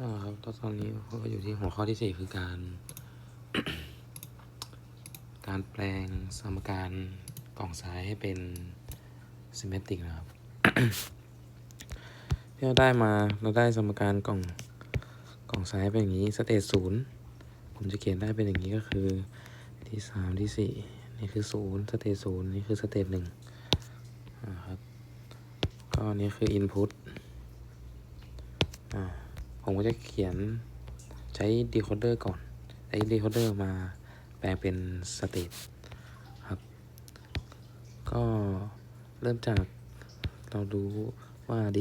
อ่าครับตอนนี้เราก็อยู่ที่หัวข้อที่สี่คือการ การแปลงสมการกล่องซ้ายให้เป็น symmetric นะครับ ที่เราได้มาเราได้สมการกล่องกล่องซ้ายเป็นอย่างนี้สเตจศูนย์ผมจะเขียนได้เป็นอย่างนี้ก็คือที่สามที่สี่นี่คือศูนย์สเตจศูนย์นี่คือสเตจหนึ่งนะครับก็อันนี่คือ input อ่า ผมก็จะเขียนใช้ decoder ก่อน ใช้ decoder มาแปลงเป็นสเตตครับ ก็เริ่มจากเราดูว่า d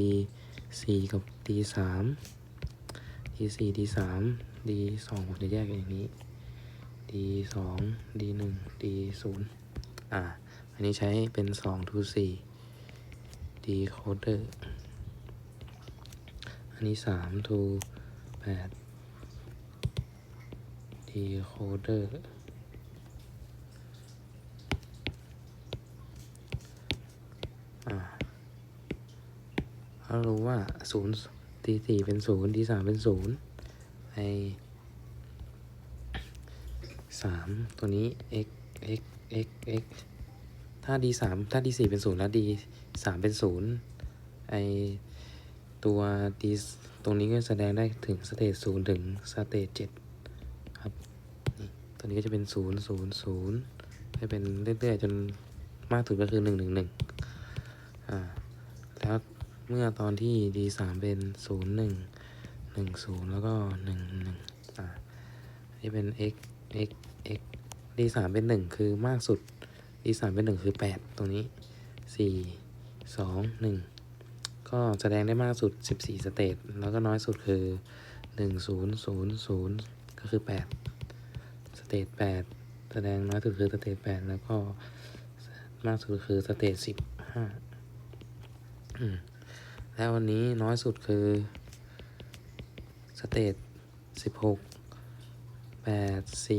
4กับ d 3 d 4 d 3 d 2ผมจะแยกอย่างนี้ d 2 d 1 d 0อ่า อันนี้ใช้เป็น 2 to 4 decoder อันนี้สามทูแปด decoder อ่าเรารู้ว่าศูนย์ทีสี่เป็นศูนย์ทีสามเป็นศูนย์ไอสามตัวนี้ x x x x ถ้า d สามถ้า d สี่เป็นศูนย์แล้ว d สามเป็นศูนย์ไอ ตัวดีตรงนี้ก็แสดงได้ถึงสเตจศูนย์ถึงสเตจเจ็ดครับตัวนี้ก็จะเป็นศูนย์ศูนย์ศูนย์ให้เป็นเรื่อยๆจนมากสุดก็คือหนึ่งหนึ่งหนึ่งอ่าแล้วเมื่อตอนที่ d สามเป็นศูนย์หนึ่งหนึ่งศูนย์แล้วก็หนึ่งหนึ่งอ่านี่เป็น x x x d สามเป็นหนึ่งคือมากสุด d สามเป็นหนึ่งคือแปดตรงนี้สี่สองหนึ่ง ก็แสดงได้มากสุด 14 สเตจแล้วก็น้อยสุดคือ 1 0 0 0 ก็คือ 8 สเตจ8แสดงน้อยสุดคือสเตจ8แล้วก็มากสุดคือสเตจ15แล้ววันนี้น้อยสุดคือสเตจ16 8 4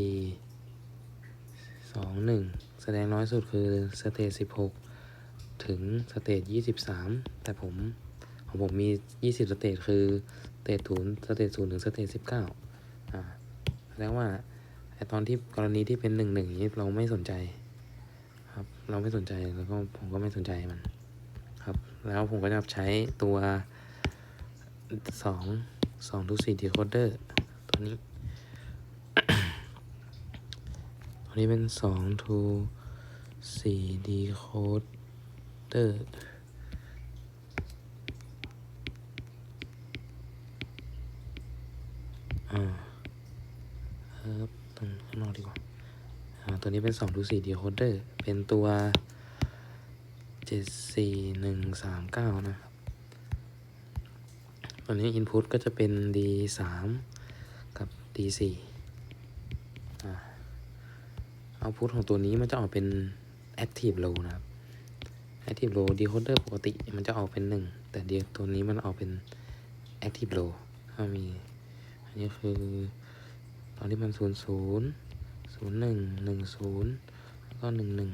2 1 แสดงน้อยสุดคือสเตจ16 ถึงสเตจ23 แต่ผม ของผมมี 20 สเตจคือสเตจศูนย์สเตจศูนย์ถึงสเตจ19อ่าแสดงว่าไอตอนที่กรณีที่เป็นหนึ่งหนึ่งนี้เราไม่สนใจ ครับ เราไม่สนใจแล้วก็ผมก็ไม่สนใจมัน ครับ แล้วผมก็จะใช้ตัวสองสองทุกสี่ดีโคเดอร์ตัวนี้ตัวนี้เป็นสองทูสี่ดีโคเดอร์ อ่าครับตรงข้างนอกดีกว่า อ่า ตัวนี้เป็น2 to 4 decoder เป็นตัว 74139 นะครับตัวนี้ input ก็จะเป็น D 3 กับ D 4อ่า output ของตัวนี้มันจะออกเป็น active low นะครับ active low decoder ปกติมันจะออกเป็น 1 แต่เดียวตัวนี้มันออกเป็น active low ถ้ามี อันนี้คือตอนที่มันศูนย์ศูนย์ ศูนย์หนึ่งหนึ่งศูนย์แล้วก็หนึ่งหนึ่ง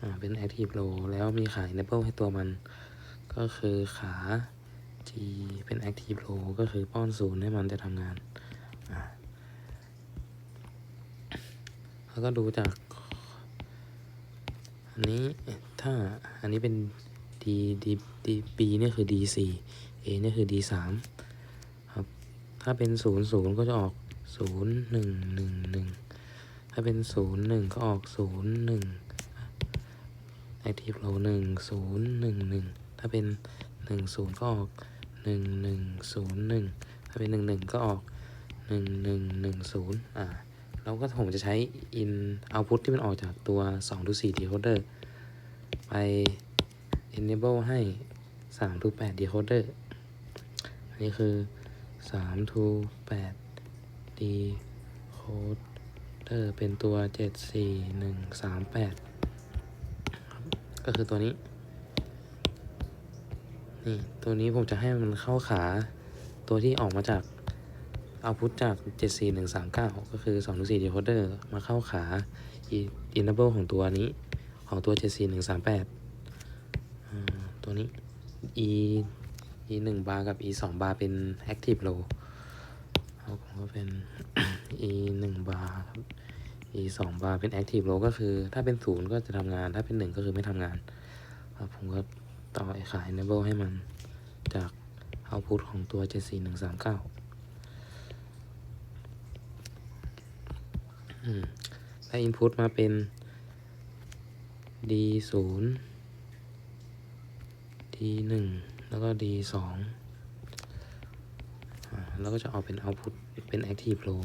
อ่าเป็น active low แล้วมีขา enable ให้ตัวมัน ก็คือขา G เป็น active low ก็คือป้อนศูนย์ให้มันจะทำงานอ่าแล้วก็ดูจาก อันนี้ถ้าอันนี้เป็น D D D B เนี่ยคือ D 4 A เนี่ยคือ D 3ครับ ถ้าเป็น 0 0 ก็จะออก ศูนย์หนึ่งหนึ่งหนึ่งถ้าเป็นศูนย์หนึ่งก็ออกศูนย์หนึ่งไอทีโผล่หนึ่งศูนย์หนึ่งหนึ่งถ้าเป็นหนึ่งศูนย์ก็ออกหนึ่งหนึ่งศูนย์หนึ่งถ้าเป็นหนึ่งหนึ่งก็ออกหนึ่งหนึ่งหนึ่งศูนย์อ่าเราก็ผมจะใช้ in output ที่มันออกจากตัว2 to 4 decoder ไป enable ให้3 to 8 decoder อันนี้คือ3 to 8 decoder เป็นตัว 7 4 1 3 8 ก็คือตัวนี้ นี่ ตัวนี้ผมจะให้มันเข้าขาตัวที่ออกมาจากเอาพุทจาก 74139 ก็คือ2-4 decoder มาเข้าขา enable ของตัวนี้ ของตัว 74138อ่าตัวนี้ e e หนึ่งบาร์กับ e สองบาร์เป็น active low เอาผมก็เป็น e หนึ่งบาร์ครับ e สองบาร์เป็น active low ก็คือ ถ้าเป็นศูนย์ก็จะทำงาน ถ้าเป็นหนึ่งก็คือไม่ทำงาน ครับผมก็ต่อไอ้ขาย enable ให้มันจาก output ของตัว 74139อืมถ้า input มาเป็น d ศูนย์ d หนึ่งแล้วก็ d สอง แล้วก็จะออกเป็น output เป็น active low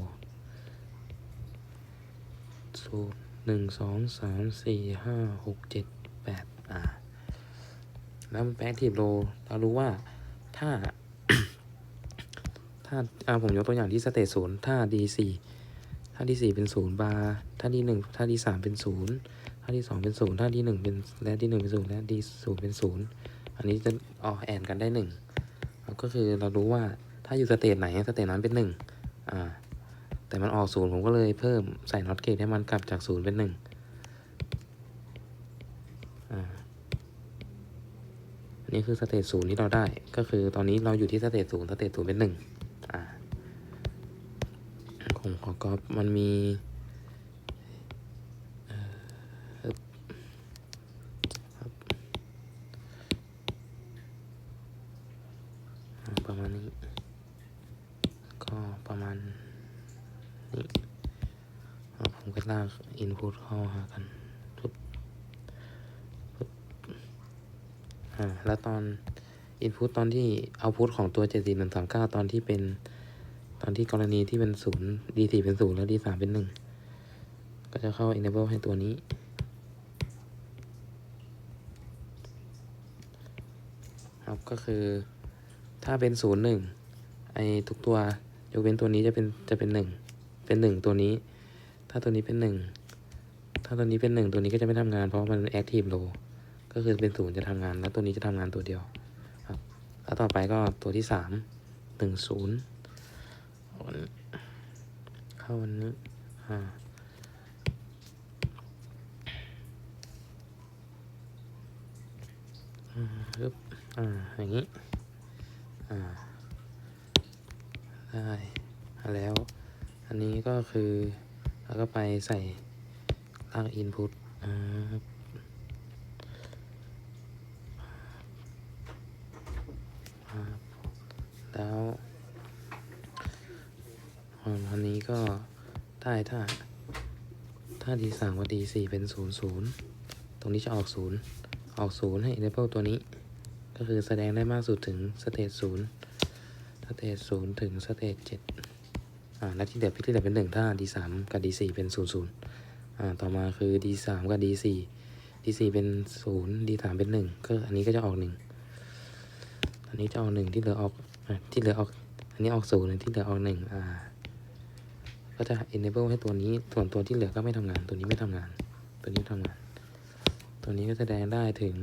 ศูนย์หนึ่งสองสามสี่ห้าหกเจ็ดแปดอ่าแล้วมันเป็น active low เรารู้ว่าถ้า ถ้าอ่าผมยกตัวอย่างที่สเตจศูนย์ถ้า d สี่ถ้า d สี่เป็นศูนย์บาร์ถ้า d หนึ่งถ้า d สามเป็นศูนย์ถ้า d สองเป็นศูนย์ถ้า d หนึ่งเป็นและ d หนึ่งเป็นศูนย์และ d ศูนย์เป็นศูนย์อันนี้จะออกแอนกันได้หนึ่งก็คือเรารู้ว่า ถ้าอยู่สเตจไหนสเตจนั้นเป็นหนึ่งอ่าแต่มันออกศูนย์ผมก็เลยเพิ่มใส่น็อตเกตให้มันกลับจากศูนย์เป็นหนึ่งอ่าอันนี้คือสเตจศูนย์ที่เราได้ ก็คือตอนนี้เราอยู่ที่สเตจศูนย์สเตจศูนย์เป็นหนึ่งอ่าของของกอฟมันมีเอ่อครับครับอ่าประมาณนี้ ก็ประมาณนี้อ่าผมก็ ลากอินพุตเข้าหากันปุ๊บปุ๊บอ่า แล้วตอนอินพุตตอนที่เอาพุตของตัว 7 4 1 3 9 ตอนที่เป็น ตอนที่กรณีที่เป็นศูนย์ d 4เป็นศูนย์แล้ว d 3เป็นหนึ่งก็จะเข้า enable ให้ตัวนี้ ครับก็คือถ้าเป็นศูนย์หนึ่งไอทุกตัวยกเว้นตัวนี้จะเป็นจะเป็นหนึ่งเป็นหนึ่งตัวนี้ ถ้าตัวนี้เป็นหนึ่งถ้าตัวนี้เป็นหนึ่งตัวนี้ก็จะไม่ทำงานเพราะมัน active low ก็คือเป็นศูนย์จะทำงาน แล้วตัวนี้จะทำงานตัวเดียวครับแล้วต่อไปก็ตัวที่สามหนึ่งศูนย์เข้าวันนี้อ่าอืมปึ๊บอ่า อย่างนี้ อ่า ได้ แล้ว อันนี้ก็คือ เราก็ไปใส่ร่าง input อ่าครับแล้วอ่าอันนี้ก็ได้ถ้า ถ้า d สามกับ d สี่เป็นศูนย์ศูนย์ตรงนี้จะออกศูนย์ออกศูนย์ให้ enable ตัวนี้ ก็คือแสดงได้มากสุดถึงสเตจศูนย์สเตจศูนย์ถึงสเตจเจ็ด และที่เหลือพิที่เหลือเป็น 1 ถ้า d3 กับ d4 เป็น0 0อ่าต่อมาคือ d3 กับ d4 d4 เป็น 0 d3 เป็น 1 ก็อันนี้ก็จะออก 1 อันนี้จะออก 1 ที่เหลือออกอที่เหลือออก อันนี้ออก0ที่เหลือออก 1 อ่า ก็จะ enable ให้ตัวนี้ ส่วนตัวที่เหลือก็ไม่ทำงาน ตัวนี้ไม่ทำงาน ตัวนี้ทำงาน ตัวนี้ก็แสดงได้ถึง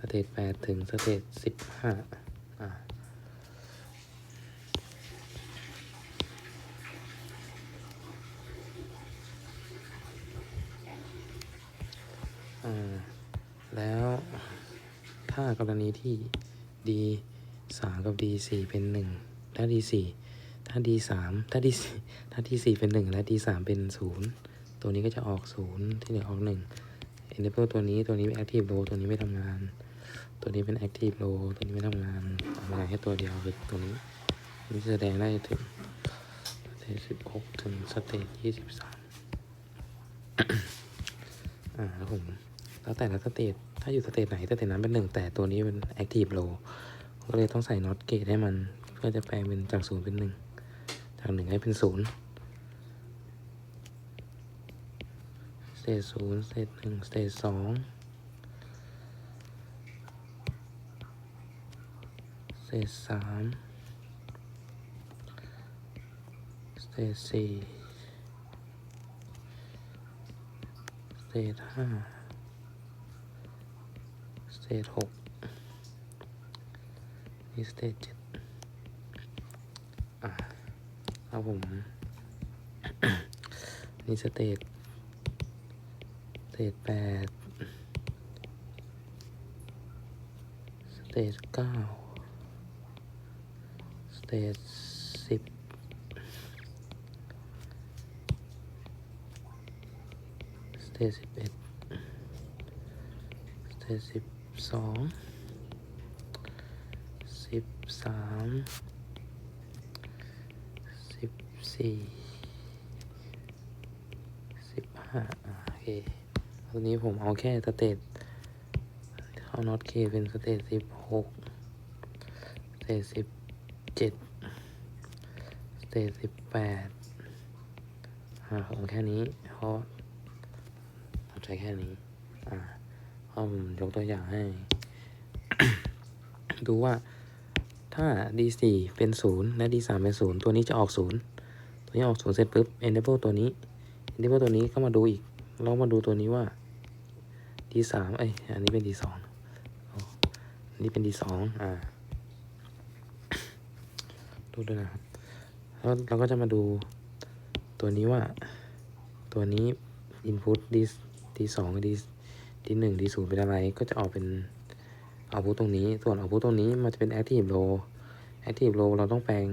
สเตจ8ถึงสเตจ15 แล้วถ้ากรณีที่ d สามกับ d สี่เป็นหนึ่งถ้า d สี่ถ้า d สามถ้า D ถ้า d สี่เป็นหนึ่งและ d สามเป็นศูนย์ตัวนี้ก็จะออกศูนย์ที่เหลือออกหนึ่ง enable ตัวนี้ตัวนี้เป็น active low ตัวนี้ไม่ทำงาน ตัวนี้เป็น active low ตัวนี้ไม่ทำงานทำงานแค่ตัวเดียวคือตัวนี้นี่แสดงได้ถึงสเตจสิบหกถึงสเตจยี่สิบสามอ่าแล้วผม แล้วแต่ละสเตจถ้าอยู่สเตจไหนสเตจนั้นเป็นหนึ่งแต่ตัวนี้เป็น active low ก็เลยต้องใส่ not gate ให้มัน เพื่อจะแปลงเป็นจากศูนย์เป็นหนึ่งจากหนึ่งให้เป็นศูนย์เตจศูนย์เตจหนึ่งเตจสองเตจสามเตจสี่เตจห้า เตจหกนี่สเตจเจ็ดอะเอาผม นี่สเตจสเตจแปดสเตจเก้าเตทสิบสเตทสิบเอ็ดสเตทสิบ สองสิบสามสิบสี่สิบห้าโอเคตอนนี้ผมเอาแค่สเตทเอาน็อตเคเป็นสเตทสิบหกสเตทสิบเจ็ดสเตทสิบแปดอ่าผมแค่นี้เพราะเราใช้แค่นี้อ่า เพราะผมยกตัวอย่างให้ ดูว่าถ้า D4 เป็นศูนย์และ D3 เป็นศูนย์ตัวนี้จะออกศูนย์ตัวนี้ออกศูนย์เสร็จปุ๊บ enable ตัวนี้ enable ตัวนี้ก็มาดูอีก เรามาดูตัวนี้ว่า D3 เอ้ย อันนี้เป็น D2 อันนี้เป็น D2 อ่า ดูด้วยนะครับ แล้วเราก็จะมาดูตัวนี้ว่า ตัวนี้ input D D2 กับ D D1 D0 เป็นอะไรก็จะออกเป็นเอาพุตตรงนี้ ส่วนเอาพุตตรงนี้มันจะเป็น active low active low เราต้องแปลง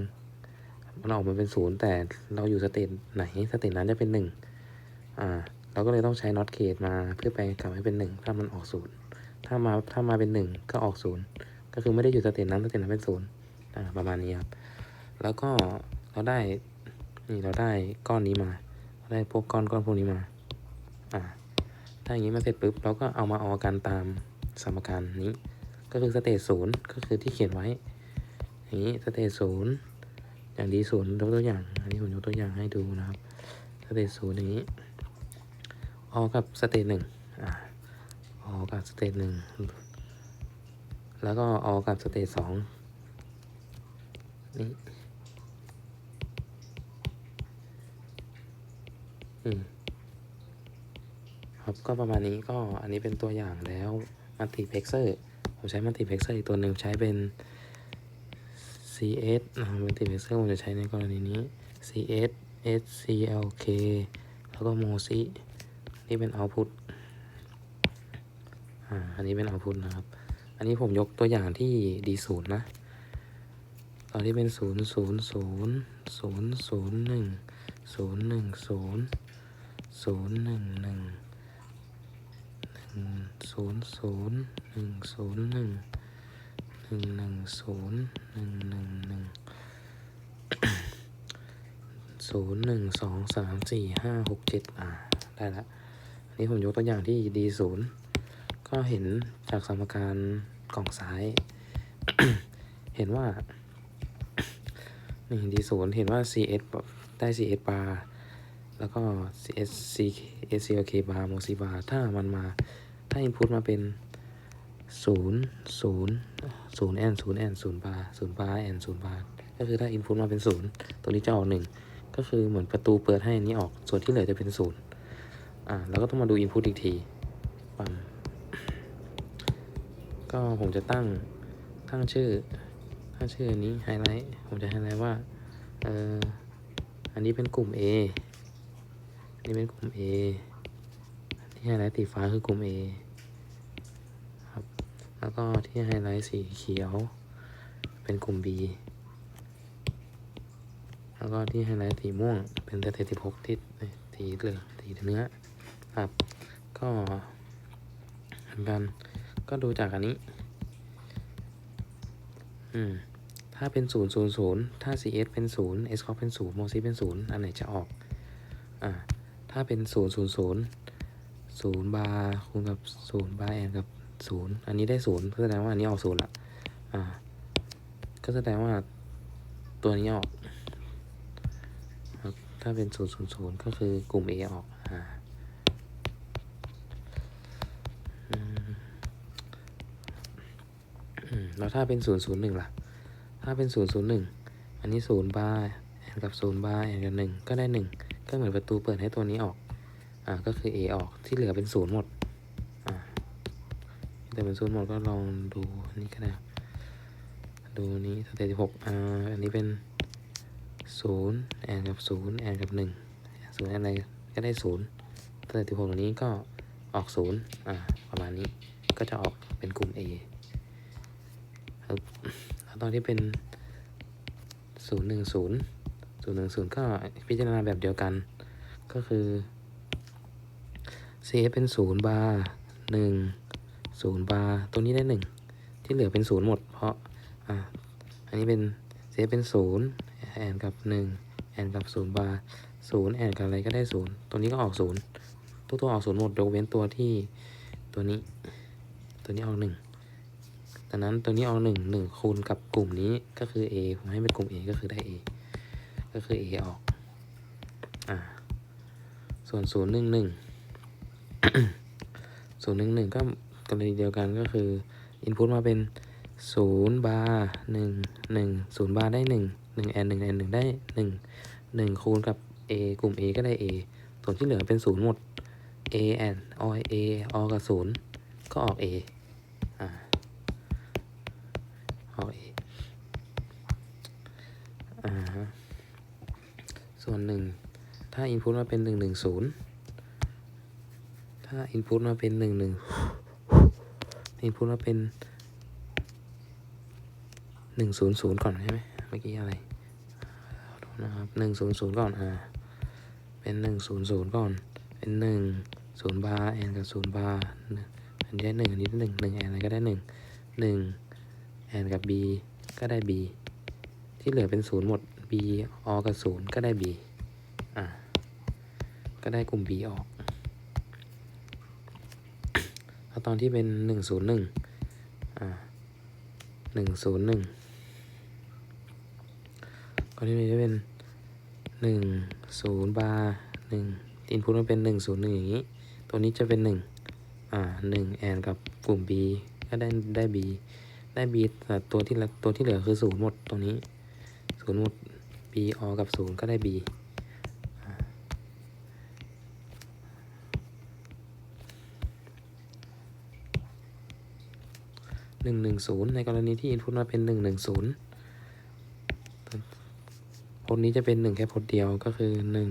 มันออกมาเป็นศูนย์แต่เราอยู่สเตจไหนสเตจนั้นจะเป็นหนึ่งอ่าเราก็เลยต้องใช้ not case มาเพื่อแปลงกลับให้เป็นหนึ่งถ้ามันออกศูนย์ถ้ามาถ้ามาเป็นหนึ่งก็ออกศูนย์ก็คือไม่ได้อยู่สเตจนั้นสเตจนั้นเป็นศูนย์อ่าประมาณนี้ครับ แล้วก็เราได้นี่เราได้ก้อนนี้มา เราได้พวกก้อนก้อนพวกนี้มาอ่า ถ้าอย่างนี้มาเสร็จปุ๊บเราก็เอามาออกกันตามสมการนี้ ก็คือสเตจศูนย์ก็คือที่เขียนไว้ อย่างนี้สเตจศูนย์อย่างดีศูนย์ยกตัวอย่าง อันนี้ผมยกตัวอย่างให้ดูนะครับสเตจศูนย์อย่างนี้ออกกับสเตจหนึ่งอ่าออกับสเตจหนึ่งแล้วก็ออกกับสเตจสองนี่อืม ครับก็ประมาณนี้ก็อันนี้เป็นตัวอย่างแล้วมัลติเพ x เซอร์ผมใช้มัลติเพ x เซอร์อีกตัวหนึ่งใช้เป็น CS นะครับมัลติเพ x เซอร์ผมจะใช้ในกรณีนี้ CS SCLK แล้วก็ MOSI นี่เป็น output อ่าอันนี้เป็น output นะครับ อันนี้ผมยกตัวอย่างที่ D0 นะตอนที่เป็น 0 0 0 0 0 0 1 0 1 0 0 1 1 ศูนย์ศูนย์หนึ่งศูนย์หนึ่งหนึ่งหนึ่งศูนย์หนึ่งหนึ่งหนึ่งศูนย์หนึ่งสองสามสี่ห้าหกเจ็ดอ่าได้ละอันนี้ผมยกตัวอย่างที่ดีศูนย์ก็เห็นจากสมการกล่องซ้าย เห็นว่านี่ดีศูนย์เห็นว่า CS ได้ CS บาร์ แล้วก็ CS C SCLK บาร์โมซีบาร์ถ้ามันมา ถ้า input มาเป็นศูนย์ศูนย์ศูนย์แอนศูนย์แอนศูนย์บาร์ศูนย์บาร์แอนศูนย์บาร์ก็คือถ้า input มาเป็นศูนย์ตัวนี้จะออกหนึ่งก็คือเหมือนประตูเปิดให้อันนี้ออก ส่วนที่เหลือจะเป็นศูนย์อ่า แล้วก็ต้องมาดู input อีกทีปั๊มก็ผมจะตั้ง ตั้งชื่อ ตั้งชื่อนี้ไฮไลท์ ผมจะไฮไลท์ว่า เอออันนี้เป็นกลุ่ม A นนี้เป็นกลุ่ม A ที่ไฮไลท์สีฟ้าคือกลุ่ม A ครับ แล้วก็ที่ไฮไลท์สีเขียว เป็นกลุ่ม B แล้วก็ที่ไฮไลท์สีม่วง เป็นสเตติหกที่สีเหลืองสีเนื้อครับ ก็เหมือนกัน ก็ดูจากอันนี้ อืม ถ้าเป็นศูนย์ศูนย์ศูนย์ถ้า CS เป็นศูนย์ S เป็นศูนย์โมซีเป็นศูนย์อันไหนจะออก อ่า ถ้าเป็นศูนย์ศูนย์ศูนย์ศูนย์บาร์คูณกับศูนย์บาร์แอนกับศูนย์อันนี้ได้ศูนย์ก็แสดงว่าอันนี้ออกศูนย์ละอ่า ก็แสดงว่าตัวนี้ออกครับถ้าเป็นศูนย์ศูนย์ศูนย์ก็คือกลุ่ม A ออกอ่าแล้วถ้าเป็นศูนย์ศูนย์หนึ่งล่ะ ถ้าเป็นศูนย์ศูนย์หนึ่งอันนี้ศูนย์บาร์แอนกับศูนย์บาร์แอนกับหนึ่งก็ได้หนึ่ง ก็เหมือนประตูเปิดให้ตัวนี้ออก อ่า ก็คือ A ออก ที่เหลือเป็นศูนย์หมด อ่า แต่เป็นศูนย์หมดก็ลองดูนนี้ก็ได้ ดูนี้สเตจหกอ่า อันนี้เป็นศูนย์แอนกับศูนย์แอนกับหนึ่งศูนย์อะไรก็ได้ศูนย์สเตจหกตรงนี้ก็ออกศูนย์อ่า ประมาณนี้ ก็จะออกเป็นกลุ่ม A ครับแล้วตอนที่เป็นศูนย์หนึ่งศูนย์ ศูนย์หนึ่งศูนย์ก็พิจารณาแบบเดียวกัน ก็คือ CF เป็นศูนย์บาร์หนึ่งศูนย์บาร์ตัวนี้ได้หนึ่งที่เหลือเป็นศูนย์หมด เพราะอะอันนี้เป็น CF เป็นศูนย์แอนกับหนึ่งแอนกับศูนย์บาร์ศูนย์แอนกับอะไรก็ได้ศูนย์ตัวนี้ก็ออกศูนย์ทุกตัวออกศูนย์หมดยกเว้นตัวที่ตัวนี้ ตัวนี้ออกหนึ่งดังนั้นตัวนี้ออกหนึ่งหนึ่งคูณกับกลุ่มนี้ก็คือ A ผมให้เป็นกลุ่ม A ก็คือได้ A ก็คือ A ออก อ่า ส่วนศูนย์หนึ่งหนึ่งศูนย์หนึ่งหนึ่งก็กรณีเดียวกันก็คือ input มาเป็นศูนย์บาร์หนึ่งหนึ่งศูนย์บาร์ได้หนึ่งหนึ่งแอนหนึ่งแอนหนึ่งได้หนึ่งหนึ่งคูณกับ A กลุ่ม A ก็ได้ A ส่วนที่เหลือเป็นศูนย์หมด A แอนอ A อกับศูนย์ก็ออก A อ่าออก A อ่าฮะ ส่วนหนึ่งถ้า input มาเป็นหนึ่งหนึ่งศูนย์ถ้า input มาเป็นหนึ่งหนึ่ง input มาเป็นหนึ่งศูนย์ศูนย์ก่อนใช่ไหมเมื่อกี้อะไรนะครับหนึ่งศูนย์ศูนย์ก่อนอ่าเป็นหนึ่งศูนย์ศูนย์ก่อน เป็นหนึ่งศูนย์บาร์แอนกับศูนย์บาร์อันนี้ได้หนึ่งอันนี้ได้หนึ่งหนึ่งแอนอะไรก็ได้หนึ่งหนึ่งแอนกับ b ก็ได้ b ที่เหลือเป็นศูนย์หมด ออกกับศูนย์ก็ได้ b อ่าก็ได้กลุ่ม b ออกแล้วตอนที่เป็นหนึ่งศูนย์หนึ่งอ่าหนึ่งศูนย์หนึ่งก็ที่นี้จะเป็นหนึ่งศูนย์บาร์หนึ่งอินพุตมันเป็นหนึ่งศูนย์หนึ่งอย่างนี้ ตัวนี้จะเป็นหนึ่งอ่าหนึ่งแอนกับกลุ่ม b ก็ได้ได้ b ได้ b แต่ตัวที่ตัวที่เหลือคือศูนย์หมดตรงนี้ศูนย์หมด b ออกับศูนย์ก็ได้ b หนึ่งหนึ่งศูนย์ในกรณีที่ input มาเป็นหนึ่งหนึ่งศูนย์พจน์นี้จะเป็นหนึ่งแค่พจน์เดียวก็คือหนึ่ง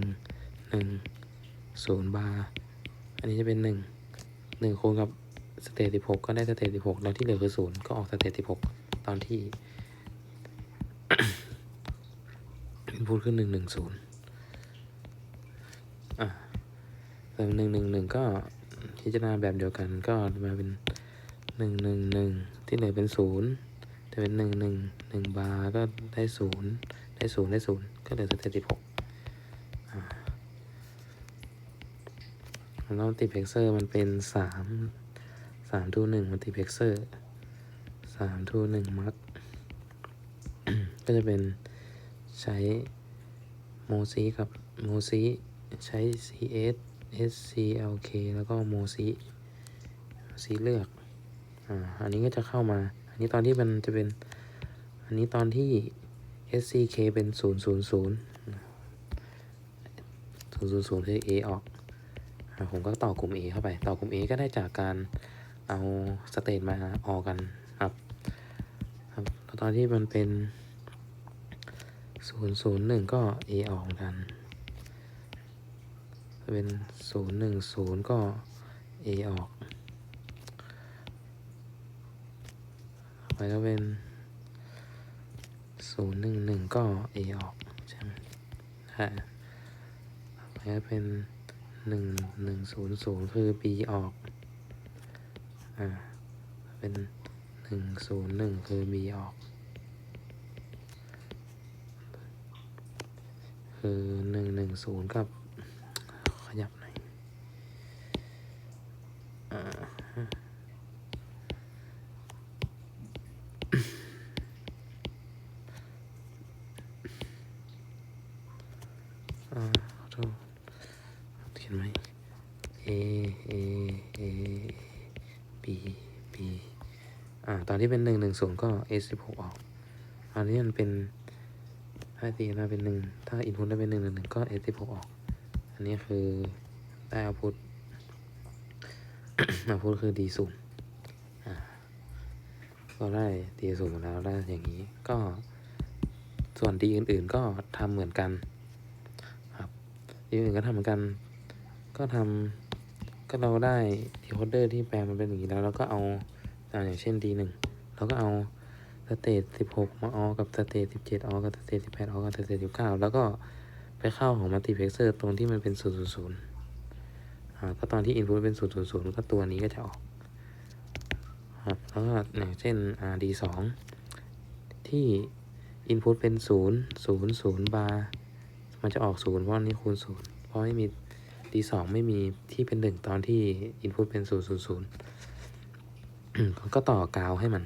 หนึ่งศูนย์บาร์อันนี้จะเป็นหนึ่งหนึ่งคูณกับสเตติหกก็ได้สเตติหกแล้วที่เหลือคือศูนย์ก็ออกสเตติหกตอนที่ input คือหนึ่งหนึ่งศูนย์อะแต่หนึ่งหนึ่งหนึ่งก็พิจารณาแบบเดียวกันก็มาเป็นหนึ่งหนึ่งหนึ่งที่เหลือเป็นศูนย์จะเป็นหนึ่งหนึ่งหนึ่งบาร์ก็ได้ศูนย์ได้ศูนย์ได้ศูนย์ก็เหลือสเตติหกแล้วติเพกเซอร์มันเป็นสามสามทูหนึ่งมันติเพกเซอร์สามทูหนึ่งมัดก็จะเป็น ใช้โมซีกับโมซีใช้ CS SCLK แล้วก็โมซีซีเลือกอ่าอันนี้ก็จะเข้ามา อันนี้ตอนที่มันจะเป็น อันนี้ตอนที่ SCK เป็นศูนย์ศูนย์ศูนย์ศูนย์ศูนย์ศูนย์คือ A ออกผมก็ต่อกลุ่ม A เข้าไป ต่อกลุ่ม A ก็ได้จากการเอาสเตทมาออกกันครับครับแล้วตอนที่มันเป็น ศูนย์ศูนย์หนึ่งก็ A ออกเหมือนกัน เป็นศูนย์หนึ่งศูนย์ก็ A ออก ไปก็เป็นศูนย์หนึ่งหนึ่งก็ A ออกใช่ไหมฮะไปก็เป็นหนึ่งหนึ่งศูนย์ศูนย์คือ B ออก อ่า เป็นหนึ่งศูนย์หนึ่งคือ B ออก คือหนึ่งหนึ่งศูนย์กับ ขยับหน่อยอ่าอ่าขอโทษเขียนไหม A A A B B อ่า ตอนที่เป็นหนึ่งหนึ่งศูนย์ก็ A สิบหกออก อันนี้มันเป็น ถ้าตีมาเป็นหนึ่งถ้าอินพุตได้เป็นหนึ่งหนึ่งหนึ่งก็ A สิบหกออก อันนี้คือได้เอาพุทเอาพุทคือ D ศูนย์อ่าก็ได้ D ศูนย์มแล้วได้อย่างนี้ ก็ส่วน D อื่น ๆ ก็ทำเหมือนกัน ครับ D อื่นก็ทำเหมือนกัน ก็ทำก็เราได้ดีโคเดอร์ที่แปลมันเป็นอย่างนี้แล้วเราก็เอาอ่าอย่างเช่น D หนึ่งเราก็เอา เตจสิบหกมาออกับสเตจสิบเจ็ดออกับสเตจสิบแปดออกับสเตจสิบเก้าแล้วก็ไปเข้าของมัลติเพ x เซอร์ตรงที่มันเป็นศูนย์ศูนย์ศูนย์อ่าก็ตอนที่อินพุตเป็นศูนย์ศูนย์ศูนย์ก็ตัวนี้ก็จะออกครับแล้วก็อย่างเช่นอ่าดีสองที่อินพุตเป็นศูนย์ศูนย์ศูนย์บาร์มันจะออกศูนย์เพราะอันนี้คูณศูนย์เพราะไม่มีดีสองไม่มีที่เป็นหนึ่งตอนที่อินพุตเป็นศูนย์ศูนย์ศูนย์ก็ต่อกาวให้มัน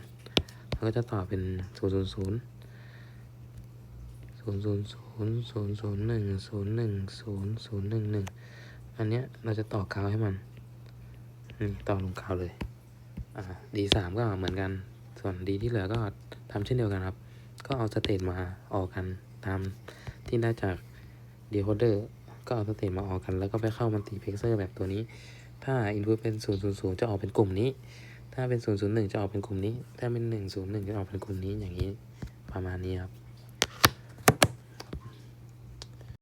แล้วก็จะต่อเป็นศูนย์ศูนย์ศูนย์ศูนย์ศูนย์ศูนย์ศูนย์ศูนย์หนึ่งศูนย์หนึ่งศูนย์ศูนย์หนึ่งหนึ่งอันเนี้ยเราจะต่อกาวให้มันอืมต่อลงกาวเลยอ่าดีสามก็เหมือนกัน ส่วนดีที่เหลือก็ทำเช่นเดียวกันครับ ก็เอาสเตตมาออกกันตามที่ได้จาก decoder ก็เอาสเตตมาออกกัน แล้วก็ไปเข้ามันติเพ x เซอร์แบบตัวนี้ ถ้า input เป็นศูนย์ศูนย์ศูนย์จะออกเป็นกลุ่มนี้ ถ้าเป็น 001 จะออกเป็นกลุ่มนี้ ถ้าเป็น 101 จะออกเป็นกลุ่มนี้อย่างนี้ประมาณนี้ครับ